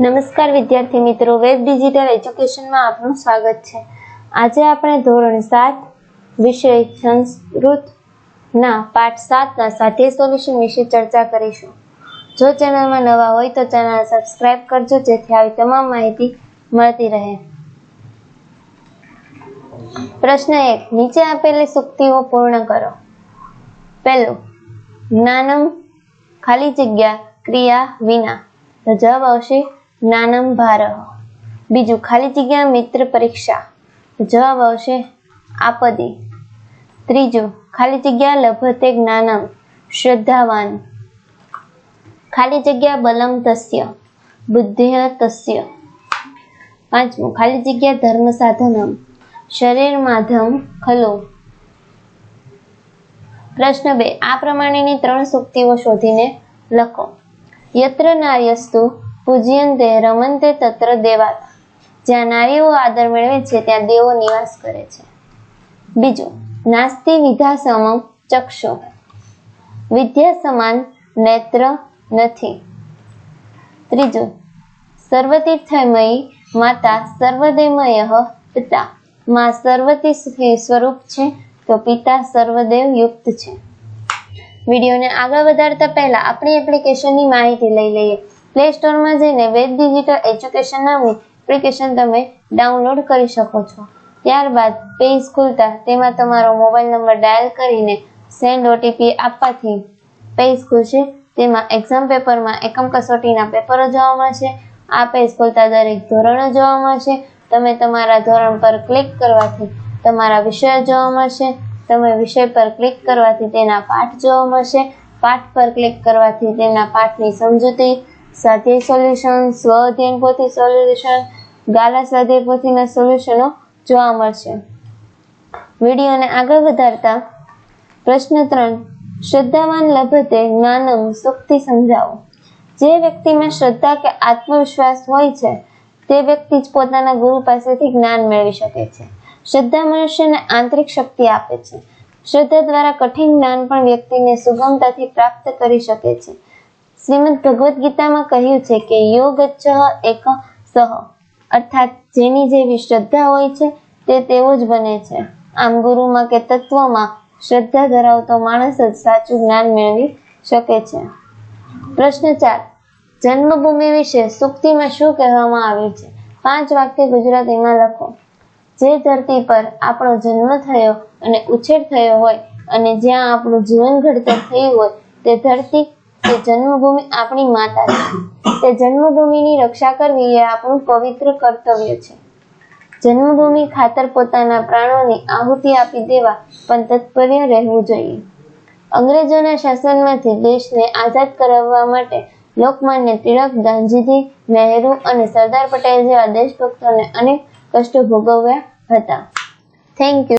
નમસ્કાર વિદ્યાર્થી મિત્રો, વેબ ડિજિટલ એજ્યુકેશનમાં આપનું સ્વાગત છે. આજે આપણે ધોરણ સાત, વિષય સંસ્કૃતના પાઠ સાતના સાથે સોલ્યુશન વિશે ચર્ચા કરીશું. જો ચેનલમાં નવા હોય તો ચેનલ સબસ્ક્રાઇબ કરજો, જેથી આવી તમામ માહિતી મળતી રહે. પ્રશ્ન એક, નીચે આપેલી સુક્તિઓ પૂર્ણ કરો. પહેલું જ્ઞાનમ ખાલી જગ્યા ક્રિયા વિના. જવાબ આવશે જ્ઞાનમ ભારહ બીજું ખાલી જગ્યા મિત્ર પરીક્ષા. જવાબ આવશે આપદી. ત્રીજું, ખાલી જગ્યા લભતે જ્ઞાનમ. શ્રદ્ધાવાન. ખાલી જગ્યા બલમ તસ્ય. બુદ્ધિ તસ્ય. પાંચમું, ખાલી જગ્યા ધર્મ સાધનમ. શરીર માધમ ખલો. પ્રશ્ન બે, આ પ્રમાણેની ત્રણ સૂક્તિઓ શોધીને લખો. યત્ર નાર્યસ્તુ પૂજ્યંતે રમંતે તત્ર દેવાતા. જ્યાં નારીઓ આદર મેળવે છે, ત્યાં દેવો નિવાસ કરે છે. બીજું, નાસ્તિ વિધા સમમ ચક્ષુ. વિદ્યા સમાન નેત્ર નથી. ત્રીજું સર્વતીર્થમયી માતા સર્વદેમય પિતા. માં સર્વતી સ્વરૂપ છે, તો પિતા સર્વદેવ યુક્ત છે. વિડીયોને આગળ વધારતા પહેલા આપણી એપ્લિકેશનની માહિતી લઈ લઈએ. પ્લે સ્ટોરમાં જઈને વેદ ડિજિટલ એજ્યુકેશન નામની એપ્લિકેશન તમે ડાઉનલોડ કરી શકો છો. ત્યારબાદ પેજ ખુલતા તેમાં તમારો મોબાઈલ નંબર ડાયલ કરીને સેન્ડ ઓટીપી આપવાથી પેજ ખુલશે. તેમાં એક્ઝામ પેપરમાં એકમ કસોટીના પેપરો જોવા મળશે. આ પેજ ખોલતા દરેક ધોરણો જોવા મળશે. તમે તમારા ધોરણ પર ક્લિક કરવાથી તમારા વિષયો જોવા મળશે. તમે વિષય પર ક્લિક કરવાથી તેના પાઠ જોવા મળશે. પાઠ પર ક્લિક કરવાથી તેના પાઠની સમજૂતી સ્વાધ્યાય સોલ્યુશન સ્વ અધ્યયન પોથી સોલ્યુશન ગાલા સ્વાધ્યાય પોથીના સોલ્યુશનો જોવા મળશે. વિડીયોને આગળ વધારતા પ્રશ્ન ત્રણ, શ્રદ્ધાવાન લભતે જ્ઞાનમ સુખથી સમજાવો જે વ્યક્તિમાં શ્રદ્ધા કે આત્મવિશ્વાસ હોય છે, તે વ્યક્તિ જ પોતાના ગુરુ પાસેથી જ્ઞાન મેળવી શકે છે. શ્રદ્ધા મનુષ્યને આંતરિક શક્તિ આપે છે. શ્રદ્ધા દ્વારા કઠિન જ્ઞાન પણ વ્યક્તિને સુગમતાથી પ્રાપ્ત કરી શકે છે. શ્રીમદ ભગવદ્ ગીતામાં કહ્યું છે કે યોગ એક સહ અર્થાત જેની જેવી શ્રદ્ધા હોય છે, તે તેવો જ બને છે. આમ ગુરુમાં કે તત્વમાં શ્રદ્ધા ધરાવતો માણસ જ સાચું જ્ઞાન મેળવી શકે છે. પ્રશ્ન ચાર. જન્મભૂમિ વિશે સુક્તિમાં શું કહેવામાં આવ્યું છે? પાંચ વાક્ય ગુજરાતીમાં લખો. જે ધરતી પર આપણો જન્મ થયો અને ઉછેર થયો હોય અને જ્યાં આપણું જીવન ઘડતર થયું હોય, તે ધરતી તે જન્મભૂમિ આપણી માતા છે. તે જન્મભૂમિની રક્ષા કરવી એ આપણું પવિત્ર કર્તવ્ય છે. જન્મભૂમિ ખાતર પોતાના પ્રાણોની આહુતિ આપી દેવા પણ તત્પર્ય રહેવું જોઈએ. અંગ્રેજોના શાસનમાંથી દેશને આઝાદ કરાવવા માટે લોકમાન્ય તિલક, ગાંધીજી, નહેરુ અને સરદાર પટેલ જેવા દેશભક્તોને અનેક કષ્ટો ભોગવ્યા હતા. Thank you